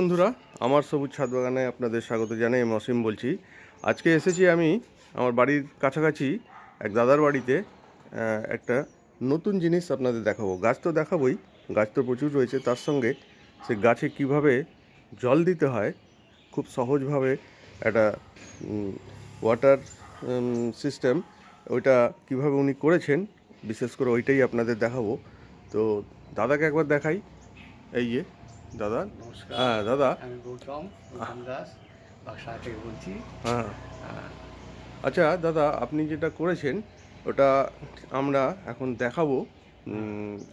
বন্ধুরা, আমার সবুজ ছাদ বাগানে আপনাদের স্বাগত জানাই, আমি অসীম বলছি। আজকে এসেছি আমি আমার বাড়ির কাছাকাছি এক দাদার বাড়িতে একটা নতুন জিনিস আপনাদের দেখাবো। গাছ তো দেখাবোই, গাছ তো প্রচুর রয়েছে, তার সঙ্গে সে গাছে কীভাবে জল দিতে হয়, খুব সহজভাবে একটা ওয়াটার সিস্টেম ওইটা কীভাবে উনি করেছেন, বিশেষ করে ওইটাই আপনাদের দেখাবো। তো দাদাকে একবার দেখাই, এই যে। দাদা? নমস্কার। হ্যাঁ দাদা? আমি গৌতম গৌতম দাস বাসা থেকে বলছি। হ্যাঁ। আচ্ছা দাদা আপনি যেটা করেছেন ওটা আমরা এখন দেখাবো।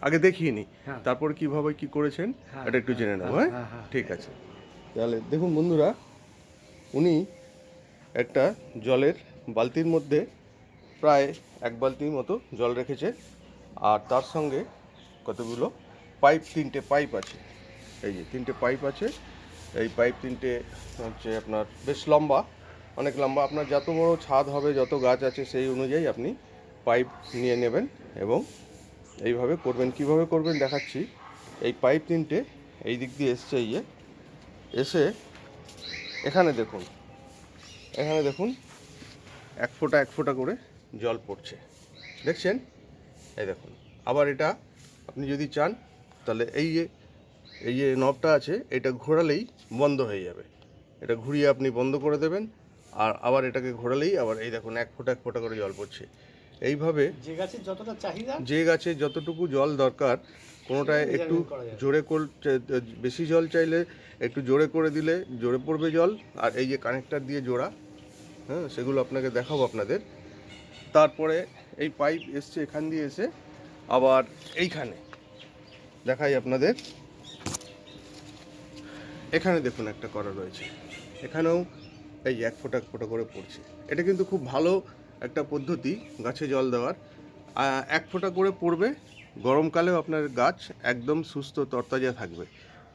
আগে দেখিয়ে নিই। হ্যাঁ। তারপর কীভাবে কি করেছেন হ্যাঁ, এটা একটু জেনে নেব হ্যাঁ? হ্যাঁ, হ্যাঁ। ঠিক আছে। তাহলে দেখুন বন্ধুরা উনি একটা জলের বালতির মধ্যে প্রায় এক বালতির মতো জল রেখেছে আর তার সঙ্গে কতগুলো পাইপ তিনটে পাইপ আছে। এই যে তিনটে পাইপ আছে। এই পাইপ তিনটে হচ্ছে আপনার বেশ লম্বা, অনেক লম্বা। আপনার যত বড় ছাদ হবে, যত গাছ আছে, সেই অনুযায়ী আপনি পাইপ নিয়ে নেবেন এবং এইভাবে করবেন। কীভাবে করবেন দেখাচ্ছি। এই পাইপ তিনটে এই দিক দিয়ে এসছে ইয়ে এসে এখানে দেখুন এখানে দেখুন, এক ফোঁটা এক ফোঁটা করে জল পড়ছে। দেখছেন? এই দেখুন, আবার এটা আপনি যদি চান, তাহলে এই যে এই যে নবটা আছে এটা ঘোরালেই বন্ধ হয়ে যাবে। এটা ঘুরিয়ে আপনি বন্ধ করে দেবেন আর আবার এটাকে ঘোরালেই আবার এই দেখুন এক ফোঁটা এক ফোঁটা করে জল পড়ছে। এইভাবে যে গাছের যতটা চাহিদা যে গাছে যতটুকু জল দরকার কোনোটায় একটু। জোরে কর বেশি জল চাইলে একটু জোরে করে দিলে জোরে পড়বে জল আর এই যে কানেক্টার দিয়ে জোড়া হ্যাঁ সেগুলো আপনাকে দেখাবো আপনাদের। তারপরে এই পাইপ এসছে এখান দিয়ে এসে আবার এইখানে। দেখাই আপনাদের। এখানে দেখুন একটা করা রয়েছে। এখানেও এই এক ফোঁটা এক ফোঁটা করে পড়ছে। এটা কিন্তু খুব ভালো একটা পদ্ধতি গাছে জল দেওয়ার। এক ফোঁটা করে পড়বে, গরমকালেও আপনার গাছ একদম সুস্থ তরতাজা থাকবে।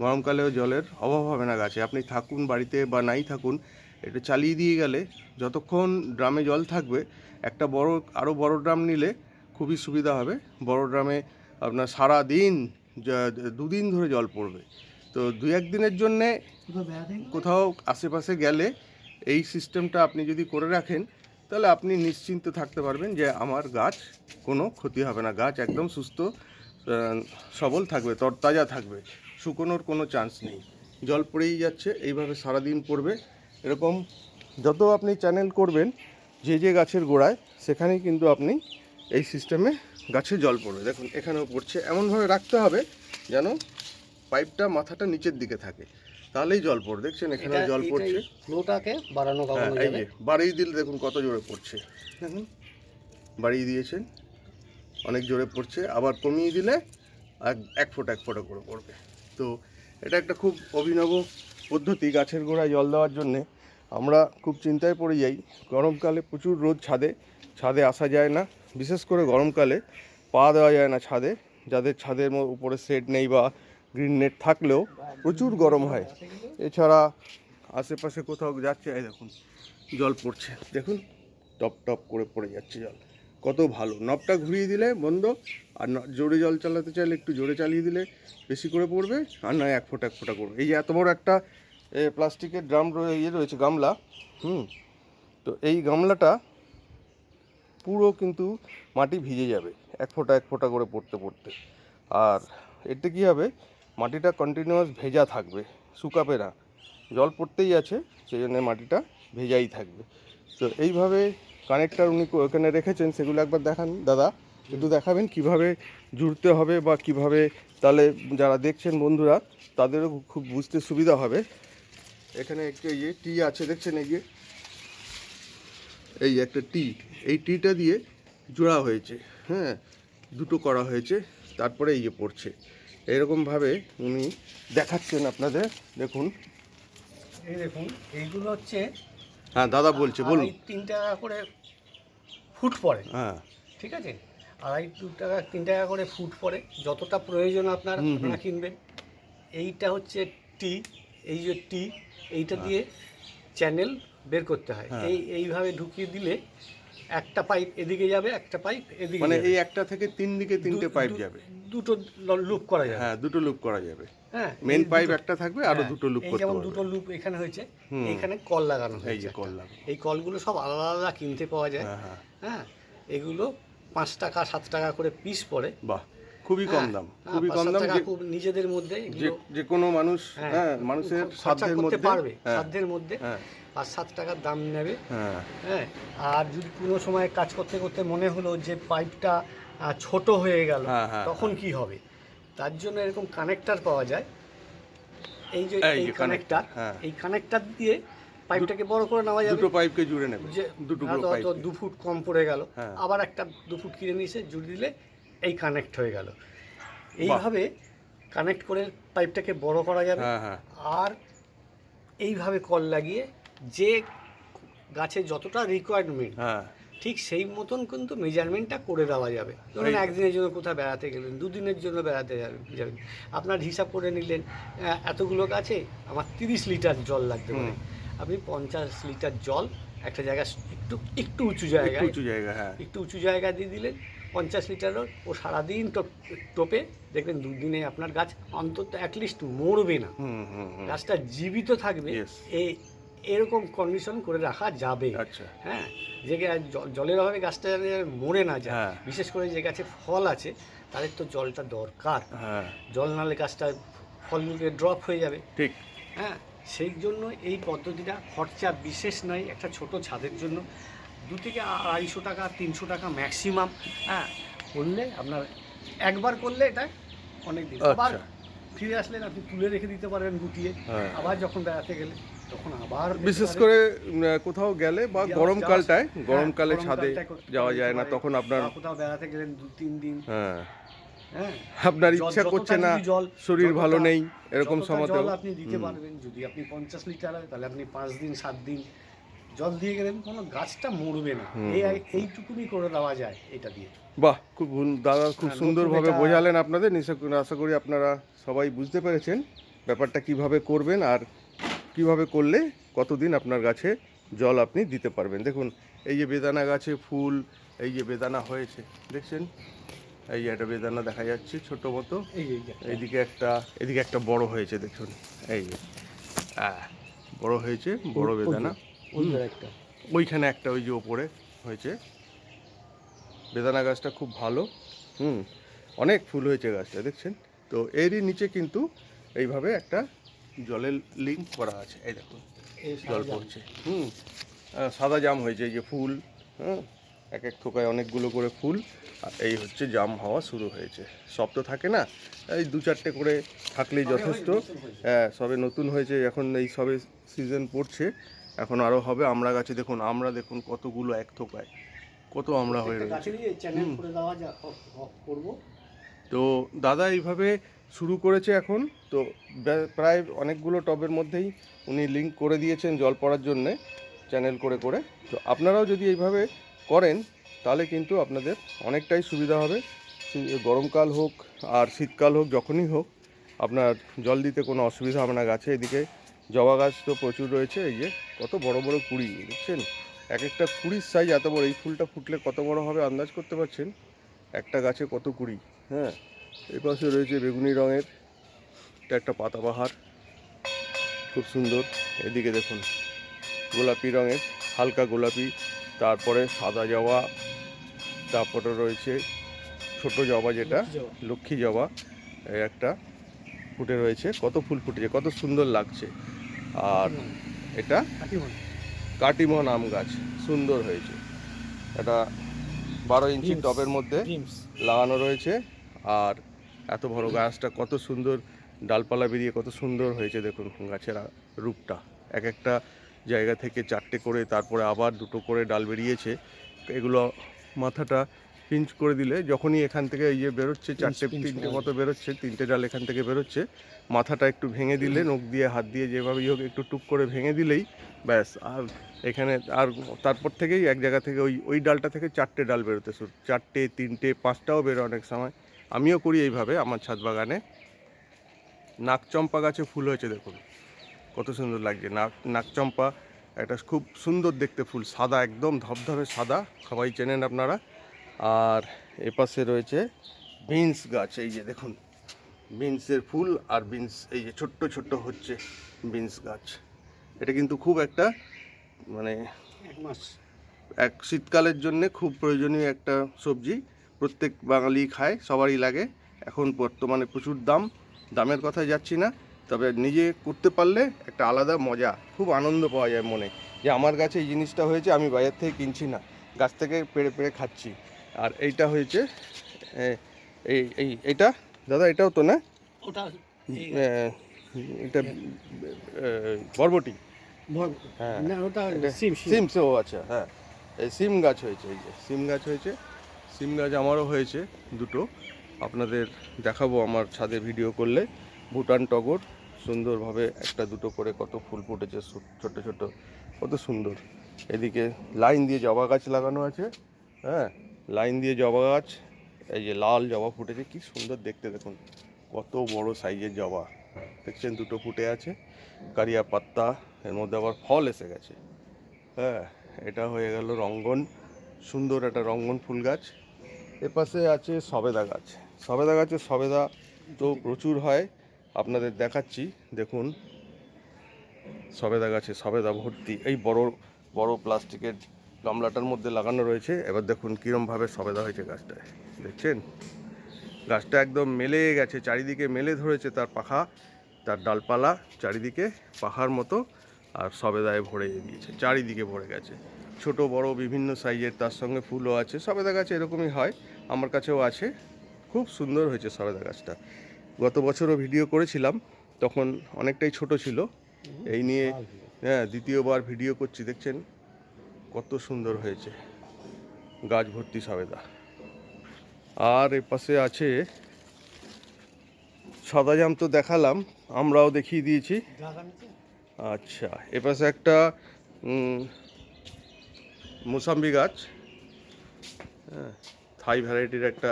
গরমকালেও জলের অভাব হবে না গাছে। আপনি থাকুন বাড়িতে বা নাই থাকুন এটা চালিয়ে দিয়ে গেলে যতক্ষণ ড্রামে জল থাকবে, একটা বড় আরও বড় ড্রাম নিলে খুবই সুবিধা হবে। বড় ড্রামে আপনার সারা দিন দুদিন ধরে জল পড়বে। তো দু এক দিনের জন্যে কোথাও আশেপাশে গেলে এই সিস্টেমটা আপনি যদি করে রাখেন, তাহলে আপনি নিশ্চিন্ত থাকতে পারবেন যে আমার গাছ কোনো ক্ষতি হবে না। গাছ একদম সুস্থ সবল থাকবে, তরতাজা থাকবে, শুকোনোর কোনো চান্স নেই। জল পড়েই যাচ্ছে, এইভাবে সারাদিন পড়বে। এরকম যত আপনি চ্যানেল করবেন, যে যে গাছের গোড়ায়, সেখানেই কিন্তু আপনি এই সিস্টেমে গাছে জল পড়বে। দেখুন, এখানেও পড়ছে। এমনভাবে রাখতে হবে যেন পাইপটা মাথাটা নিচের দিকে থাকে। তাহলেই জল পড়বে। দেখছেন এখানে জল পড়ছে। ফ্লোটাকে বাড়ানো হ্যাঁ এই যে বাড়িয়ে দিলে দেখুন কত জোরে পড়ছে। দেখুন। বাড়িয়ে দিয়েছেন। অনেক জোরে পড়ছে। আবার কমিয়ে দিলে এক এক ফোঁটা এক ফোঁটা করে পড়বে। তো এটা একটা খুব অভিনব পদ্ধতি গাছের গোড়ায় জল দেওয়ার জন্যে। আমরা খুব চিন্তায় পড়ে যাই। গরমকালে প্রচুর রোদ ছাদে। ছাদে আসা যায় না। বিশেষ করে গরমকালে পা দেওয়া যায় না ছাদে। যাদের ছাদের উপরে সেট নেই বা গ্রিন নেট থাকলেও প্রচুর গরম হয়। এছাড়া আশেপাশে কোথাও যাচ্ছে, এই দেখুন, জল পড়ছে। দেখুন, টপ টপ করে পড়ে যাচ্ছে জল। কত ভালো। নবটা ঘুরিয়ে দিলে বন্ধ, আর ন- জোরে জল চালাতে চাইলে একটু জোরে চালিয়ে দিলে বেশি করে পড়বে, আর নয় এক ফোঁটা এক ফোঁটা করবে। এই যে এত বড় একটা প্লাস্টিকের ড্রাম ইয়ে রয়েছে, গামলা, হুম, তো এই গামলাটা পুরো কিন্তু মাটি ভিজে যাবে, এক ফোঁটা এক ফোঁটা করে পড়তে পড়তে। আর এতে কী হবে? মাটিটা কন্টিনিউয়াস ভেজা থাকবে, শুকাবে না। জল পড়তেই আছে, সেই জন্য মাটিটা ভেজাই থাকবে। তো এইভাবে কানেক্টার উনি ওখানে রেখেছেন, সেগুলো একবার দেখান দাদা। একটু দেখাবেন কীভাবে জুড়তে হবে বা কীভাবে, তাহলে যারা দেখছেন বন্ধুরা, তাদেরও খুব বুঝতে সুবিধা হবে। এখানে একটা ইয়ে টি আছে, দেখছেন এই যে? এই একটা টি। এই টিটা দিয়ে জোড়া হয়েছে হ্যাঁ দুটো করা হয়েছে, তারপরে ইয়ে পড়ছে। এরকমভাবে উনি দেখাচ্ছেন আপনাদের। দেখুন। এই দেখুন এইগুলো হচ্ছে হ্যাঁ দাদা বলছে বলুন। তিন টাকা করে ফুট পড়ে। হ্যাঁ। ঠিক আছে? আড়াই দু টাকা তিন টাকা করে ফুট পড়ে। যতটা প্রয়োজন আপনার। আপনারা কিনবেন। এইটা হচ্ছে টি এই যে টি এইটা দিয়ে চ্যানেল বের করতে হয়। হ্যাঁ। এই এইভাবে ঢুকিয়ে দিলে একটা পাইপ এদিকে যাবে একটা পাইপ এদিকে মানে এই একটা থেকে তিন দিকে তিনটে পাইপ যাবে। দুটো লুপ করা যাবে। হ্যাঁ দুটো লুপ করা যাবে। হ্যাঁ মেন পাইপ একটা থাকবে আরও হ্যাঁ, দুটো লুপ করতে যেমন দুটো লুপ এখানে হয়েছে এখানে কল লাগানো এই হয়েছে যে কল লাগবে এই কলগুলো সব আলাদা আলাদা কিনতে পাওয়া যায়। হ্যাঁ হ্যাঁ। হ্যাঁ এগুলো পাঁচ টাকা সাত টাকা করে পিস পড়ে। বাহ খুবই কম দাম খুবই কম দাম। খুব নিজেদের মধ্যে যে কোনো মানুষ হ্যাঁ মানুষের সাধ্যের মধ্যে পারবে সাধ্যের মধ্যে। হ্যাঁ। পাঁচ সাত টাকার দাম নেবে। হ্যাঁ। আর যদি কোনো সময় কাজ করতে করতে মনে হলো যে পাইপটা ছোট হয়ে গেল হ্যাঁ, হ্যাঁ, তখন কি হবে? তার জন্য এরকম কানেক্টার পাওয়া যায়। এই যে এই কানেক্টর হ্যাঁ। এই কানেক্টর দিয়ে পাইপটাকে বড় করে নেওয়া যাবে। দুটো পাইপকে জুড়ে নেবে। যে দুটো পাইপ দু ফুট কম পড়ে গেল। হ্যাঁ। আবার একটা দু ফুট কিনে নিয়েছে জুড়ে দিলে এই কানেক্ট হয়ে গেল। এইভাবে কানেক্ট করে পাইপটাকে বড় করা যাবে। হ্যাঁ হ্যাঁ। আর এইভাবে কল লাগিয়ে যে গাছে যতটা রিকোয়ারমেন্ট হ্যাঁ। ঠিক সেই মতন কিন্তু মেজারমেন্টটা করে দেওয়া যাবে। ধরুন একদিনের জন্য কোথাও বেড়াতে গেলেন দুদিনের জন্য বেড়াতে যাবেন আপনার হিসাব করে নিলেন এতগুলো গাছে আমার তিরিশ লিটার জল লাগতে পারে। আপনি পঞ্চাশ লিটার জল একটা জায়গায় একটু একটু উঁচু জায়গা উঁচু জায়গা হ্যাঁ। একটু উঁচু জায়গা দিয়ে দিলেন পঞ্চাশ লিটারও ও সারাদিন টোপ টোপে দেখবেন দুদিনে আপনার গাছ অন্তত অ্যাটলিস্ট মরবে না। গাছটা জীবিত থাকবে. এই এরকম কন্ডিশন করে রাখা যাবে। আচ্ছা। হ্যাঁ? যে জলের অভাবে গাছটা মরে না যায়। হ্যাঁ। বিশেষ করে যে গাছে ফল আছে তাদের তো জলটা দরকার। হ্যাঁ। জল নালে গাছটা ফলগুলো ড্রপ হয়ে যাবে। ঠিক। হ্যাঁ? সেই জন্য এই পদ্ধতিটা খরচা বিশেষ নয় একটা ছোট ছাদের জন্য। দু থেকে আড়াইশো টাকা তিনশো টাকা ম্যাক্সিমাম হ্যাঁ? করলে আপনার একবার করলে এটা অনেক দিন আবার আচ্ছা। ফিরে আসলেন আপনি তুলে রেখে দিতে পারবেন গুটিয়ে। হ্যাঁ। আবার যখন বেড়াতে গেলে। তখন আবার বিশেষ করে কোথাও গেলে বা গরমকালটায় গরমকালে হ্যাঁ, ছাদে যাওয়া যায় না তখন আপনার কোথাও বেড়াতে গেলেন দু তিন দিন হ্যাঁ। হ্যাঁ। আপনার ইচ্ছা করছে না শরীর ভালো নেই এরকম জল আপনি দিতে পারবেন যদি আপনি পঞ্চাশ লিটার হয় তাহলে আপনি পাঁচ দিন সাত দিন জল দিয়ে গেলেন কোনো গাছটা মরবে না। এই এইটুকুনি করে দেওয়া যায় এটা দিয়ে। বাহ খুব দাদা খুব হ্যাঁ, সুন্দরভাবে বোঝালেন আপনাদের নিশ্চয় আশা করি আপনারা সবাই বুঝতে পেরেছেন ব্যাপারটা কীভাবে করবেন আর কীভাবে করলে কতদিন আপনার গাছে জল আপনি দিতে পারবেন? দেখুন এই যে বেদানা গাছে ফুল এই যে বেদানা হয়েছে দেখছেন? এই যে একটা বেদানা দেখা যাচ্ছে ছোট মতো। এইদিকে একটা এদিকে একটা বড় হয়েছে দেখুন। এই যে বড় হয়েছে বড় বেদানা। ওইখানে একটা ওই যে ওপরে হয়েছে। বেদানা গাছটা খুব ভালো হুম অনেক ফুল হয়েছে গাছটা দেখছেন? তো এরই নিচে কিন্তু এইভাবে একটা জলের লিঙ্ক করা আছে। এই দেখুন জল পড়ছে। হুম সাদা জাম হয়েছে এই যে ফুল হ্যাঁ এক এক থোকায় অনেকগুলো করে ফুল আর এই হচ্ছে জাম হওয়া শুরু হয়েছে। সব তো থাকে না এই দু চারটে করে থাকলেই যথেষ্ট। হ্যাঁ সবে নতুন হয়েছে এখন এই সবে সিজন পড়ছে এখন আরও হবে আমরা গাছে। দেখুন আমরা দেখুন কতগুলো এক থোকায় কত আমরা হয়ে রয়েছে। তো দাদা এইভাবে শুরু করেছে এখন। তো প্রায় অনেকগুলো টবের মধ্যেই উনি লিঙ্ক করে দিয়েছেন জল পড়ার জন্যে চ্যানেল করে করে। তো আপনারাও যদি এইভাবে করেন, তাহলে কিন্তু আপনাদের অনেকটাই সুবিধা হবে। গরমকাল হোক আর শীতকাল হোক, যখনই হোক, আপনার জল দিতে কোনো অসুবিধা হবে না। গাছে এদিকে জবা গাছ তো প্রচুর রয়েছে। এই যে কত বড় বড় কুড়ি, দেখছেন? এক একটা কুড়ির সাইজ এত বড়, এই ফুলটা ফুটলে কত বড় হবে, আন্দাজ করতে পারছেন? একটা গাছে কত কুড়ি হ্যাঁ? এই পাশে রয়েছে বেগুনি রঙের এটা একটা পাতাবাহার খুব সুন্দর। এদিকে দেখুন গোলাপি রঙের হালকা গোলাপি তারপরে সাদা জবা তারপরে রয়েছে ছোট জবা যেটা লক্ষ্মী জবা। একটা ফুটে রয়েছে। কত ফুল ফুটেছে কত সুন্দর লাগছে। আর এটা কাটিমন আম গাছ সুন্দর হয়েছে। এটা বারো ইঞ্চি. টবের মধ্যে লাগানো রয়েছে। আর এত বড় গাছটা কত সুন্দর ডালপালা বেরিয়ে কত সুন্দর হয়েছে দেখুন গাছের রূপটা। এক একটা জায়গা থেকে চারটে করে তারপরে আবার দুটো করে ডাল বেরিয়েছে। এগুলো মাথাটা পিঞ্চ করে দিলে যখনই এখান থেকে এই যে বেরোচ্ছে চারটে তিনটে মতো বেরোচ্ছে তিনটে ডাল এখান থেকে বেরোচ্ছে। মাথাটা একটু ভেঙে দিলে নখ দিয়ে হাত দিয়ে যেভাবেই হোক একটু টুক করে ভেঙে দিলেই ব্যাস। আর এখানে আর তারপর থেকেই এক জায়গা থেকে ওই ওই ডালটা থেকে চারটে ডাল বেরোতে শুরু চারটে তিনটে পাঁচটাও বেরো অনেক সময়। আমিও করি এইভাবে আমার ছাদ বাগানে। নাকচম্পা গাছে ফুল হয়েছে দেখুন কত সুন্দর লাগছে। নাক নাকচম্পা একটা খুব সুন্দর দেখতে ফুল সাদা একদম ধবধবে সাদা সবাই চেনেন আপনারা। আর এপাশে রয়েছে বিনস গাছ এই যে দেখুন বিনসের ফুল আর বিনস এই যে ছোট্ট ছোট্ট হচ্ছে বিনস গাছ। এটা কিন্তু খুব একটা মানে এক মাস। এক শীতকালের জন্যে খুব প্রয়োজনীয় একটা সবজি। প্রত্যেক বাঙালি খায় সবারই লাগে। এখন বর্তমানে প্রচুর দাম দামের কথায় যাচ্ছি না তবে নিজে করতে পারলে একটা আলাদা মজা খুব আনন্দ পাওয়া যায় মনে। যে আমার কাছে এই জিনিসটা হয়েছে আমি বাজার থেকে কিনছি না গাছ থেকে পেড়ে পেড়ে খাচ্ছি। আর এইটা হয়েছে এই এই এটা? দাদা এটাও তো না? ওটা এটা বরবটি। হ্যাঁ, না ওটা সিম। সিম সিম ও আচ্ছা হ্যাঁ। এই সিম গাছ হয়েছে এই যে সিম গাছ হয়েছে। সিম গাছ আমারও হয়েছে দুটো। আপনাদের দেখাবো আমার ছাদে ভিডিও করলে। ভুটান টগর, সুন্দরভাবে একটা দুটো করে কত ফুল ফুটেছে ছোট ছোট কত সুন্দর। এদিকে লাইন দিয়ে জবা গাছ লাগানো আছে হ্যাঁ? লাইন দিয়ে জবা গাছ, এই যে লাল জবা ফুটেছে, কি সুন্দর দেখতে দেখুন, কত বড় সাইজের জবা। দেখছেন দুটো ফুটে আছে, কারিয়া পাত্তা, এর মধ্যে আবার ফল এসে গেছে। হ্যাঁ এটা হয়ে গেল রঙ্গন, সুন্দর একটা রঙ্গন ফুল গাছ। এপাশে আছে সবেদা গাছ। সবেদা গাছে সবেদা তো প্রচুর হয়। আপনাদের দেখাচ্ছি, দেখুন। সবেদা গাছে সবেদা ভর্তি। এই বড় বড় প্লাস্টিকের গামলাটার মধ্যে লাগানো রয়েছে। এবার দেখুন কীরমভাবে সবেদা হয়েছে গাছটায়। দেখছেন? গাছটা একদম মেলে গেছে, চারিদিকে মেলে ধরেছে তার পাখা, তার ডালপালা, চারিদিকে পাহাড় মতো, আর সবেদায় ভরে দিয়েছে চারিদিকে ভরে গেছে। ছোট, বড়, বিভিন্ন সাইজের তার সঙ্গে ফুলও আছে। সবেদা গাছ এরকমই হয়। আমার কাছেও আছে। খুব সুন্দর হয়েছে সবেদা গাছটা। গত বছরও ভিডিও করেছিলাম, তখন অনেকটাই ছোট ছিল। এই নিয়ে হ্যাঁ দ্বিতীয়বার ভিডিও করছি, দেখছেন? কত সুন্দর হয়েছে গাছ ভর্তি সবেদা আর এ পাশে আছে সাদা জাম তো দেখালাম, আমরাও দেখিয়ে দিয়েছি। আচ্ছা এ পাশে একটা মুসাম্বি গাছ। হ্যাঁ থাই ভ্যারাইটির একটা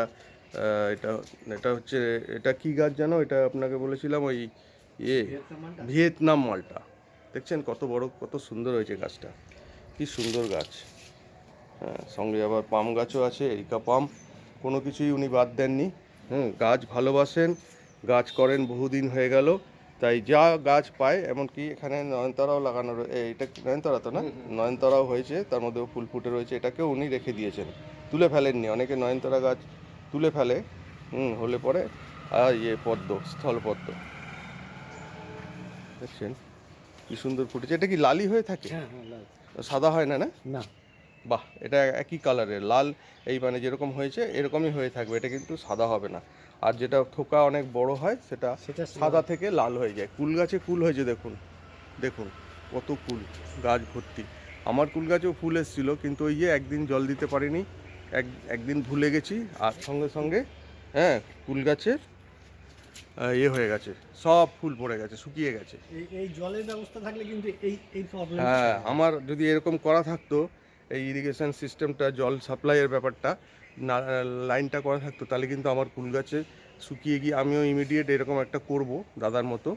এটা এটা হচ্ছে এটা কি গাছ জানো এটা আপনাকে বলেছিলাম ওই ইয়ে ভিয়েতনাম মালটা। দেখছেন কত বড় কত সুন্দর হয়েছে গাছটা। কি সুন্দর গাছ। হ্যাঁ সঙ্গে আবার পাম গাছও আছে এরিকা পাম। কোনো কিছুই উনি বাদ দেননি। হুম গাছ ভালোবাসেন গাছ করেন বহুদিন হয়ে গেল। তাই যা গাছ পায় এমনকি এখানে নয়নতারাও লাগানো এটা নয়নতারা তো না? নয়নতারাও হয়েছে তার মধ্যেও ফুল ফুটে রয়েছে এটাকেও উনি রেখে দিয়েছেন। তুলে ফেলেননি। অনেকে নয়নতারা গাছ তুলে ফেলে হুম হলে পরে আর ইয়ে পদ্ম স্থল পদ্ম। দেখছেন? কি সুন্দর ফুটেছে। এটা কি লালি হয়ে থাকে? হ্যাঁ হ্যাঁ। সাদা হয় না না? না। বাহ এটা একই কালারের। লাল এই মানে যেরকম হয়েছে এরকমই হয়ে থাকবে। এটা কিন্তু সাদা হবে না। আর যেটা থোকা অনেক বড় হয় সেটা সেটা সাদা থেকে লাল হয়ে যায়। কুল গাছে কুল হয়েছে দেখুন। দেখুন কত কুল গাছ ভর্তি। আমার কুল গাছেও ফুল এসেছিল কিন্তু ওই যে একদিন জল দিতে পারিনি এক একদিন ভুলে গেছি আর সঙ্গে সঙ্গে হ্যাঁ ফুল গাছের ইয়ে হয়ে গেছে সব ফুল পড়ে গেছে শুকিয়ে গেছে। এই জলের ব্যবস্থা থাকলে কিন্তু এই এই প্রবলেম হ্যাঁ আমার যদি এরকম করা থাকতো এই ইরিগেশন সিস্টেমটা জল সাপ্লাইয়ের ব্যাপারটা না লাইনটা করা থাকতো তাহলে কিন্তু আমার ফুল গাছে শুকিয়ে গিয়ে আমিও ইমিডিয়েট এরকম একটা করব দাদার মতো।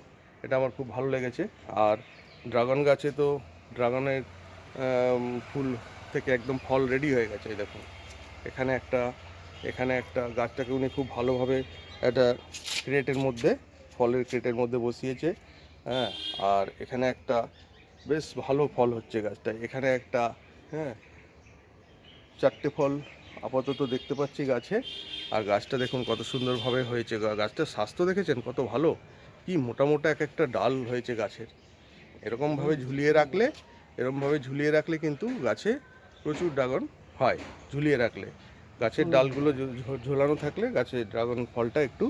এটা আমার খুব ভালো লেগেছে। আর ড্রাগন গাছে তো ড্রাগনের ফুল থেকে একদম ফল রেডি হয়ে গেছে এই দেখুন। এখানে একটা এখানে একটা গাছটাকে উনি খুব ভালোভাবে একটা ক্রেটের মধ্যে, ফলের ক্রেটের মধ্যে বসিয়েছে হ্যাঁ আর এখানে একটা বেশ ভালো ফল হচ্ছে গাছটায়। এখানে একটা হ্যাঁ চারটে ফল আপাতত দেখতে পাচ্ছি গাছে, আর গাছটা দেখুন কত সুন্দরভাবে হয়েছে। গা- গাছটার স্বাস্থ্য দেখেছেন? কত ভালো। কি মোটা মোটা এক একটা ডাল হয়েছে গাছের। এরকমভাবে ঝুলিয়ে রাখলে, এরকমভাবে ঝুলিয়ে রাখলে কিন্তু গাছে প্রচুর ড্রাগন হয় ঝুলিয়ে রাখলে। গাছের ডালগুলো ঝোলানো থাকলে গাছের ড্রাগন ফলটা একটু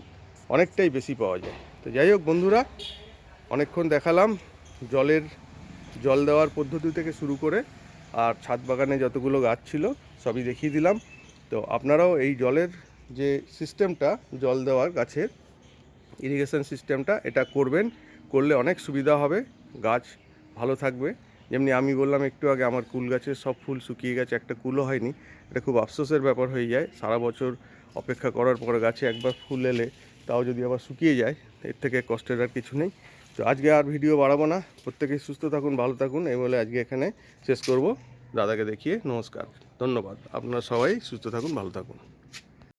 অনেকটাই বেশি পাওয়া যায়। তো যাই হোক বন্ধুরা অনেকক্ষণ দেখালাম জলের জল দেওয়ার পদ্ধতি থেকে শুরু করে আর ছাদ বাগানে যতগুলো গাছ ছিল সবই দেখিয়ে দিলাম। তো আপনারাও এই জলের যে সিস্টেমটা জল দেওয়ার গাছের ইরিগেশন সিস্টেমটা এটা করবেন। করলে অনেক সুবিধা হবে। গাছ ভালো থাকবে। যেমনি আমি বললাম একটু আগে, আমার কুল গাছের সব ফুল শুকিয়ে গেছে, একটা কুলও হয়নি। এটা খুব আফসোসের ব্যাপার হয়ে যায়। সারা বছর অপেক্ষা করার পরে গাছে একবার ফুল এলে, তাও যদি আবার শুকিয়ে যায়, এর থেকে কষ্টের আর কিছু নেই। তো আজকে আর ভিডিও বাড়াবো না। প্রত্যেকেই সুস্থ থাকুন, ভালো থাকুন, এই বলে আজকে এখানে শেষ করব। দাদাকে দেখিয়ে নমস্কার। ধন্যবাদ। আপনারা সবাই সুস্থ থাকুন, ভালো থাকুন।